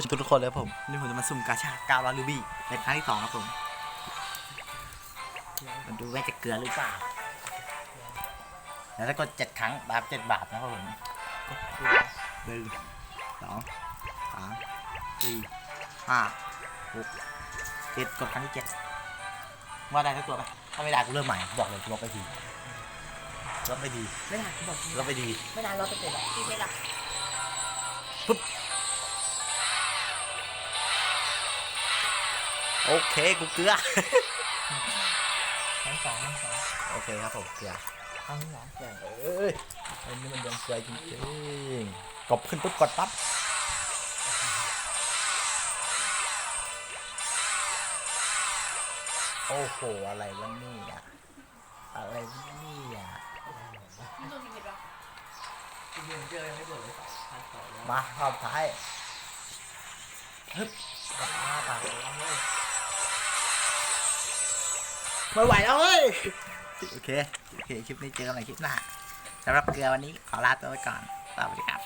ทุกคนเลยครับผมนี่ผมจะมาสุ่มกาชากาวาลูบี้ในครั้งที่สองครับผมมาดูว่าจะเกลือหรือเปล่าแล้วถ้ากดเจ็ดครั้งบาทเจ็ดบาทนะครับผมหนึ่งสองสามสี่ห้าหกเจ็ดกดครั้งที่เจ็ดว่าได้ทั้งตัวไหมถ้าไม่ได้กูเริ่มใหม่บอกเลยกูลบไปทีลบไปดี ไม่นานบอกลบไปดี ไม่นานร้อยเปอร์เซ็นต์อะพี่เพช โอเคกูเกลือทั้งสองทั้งสองโอเคครับผมเกลือทั้งสองอย่างเอ้ยอันนี้มันยังสวยจริงๆกบขึ้นปุ๊บกดปั๊บโอ้โห อะไรวะเนี่ยอะไรวะเนี่ยจริงๆเจอยังไม่เปิดเลยพันสองมาข้อบท้ายฮึบ ไม่ไหวแล้วเฮ้ย โอเค โอเค คลิปนี้เจอกันใหม่คลิปหน้าสำหรับเกลือวันนี้ขอลาตัวไปก่อนสวัสดีครับ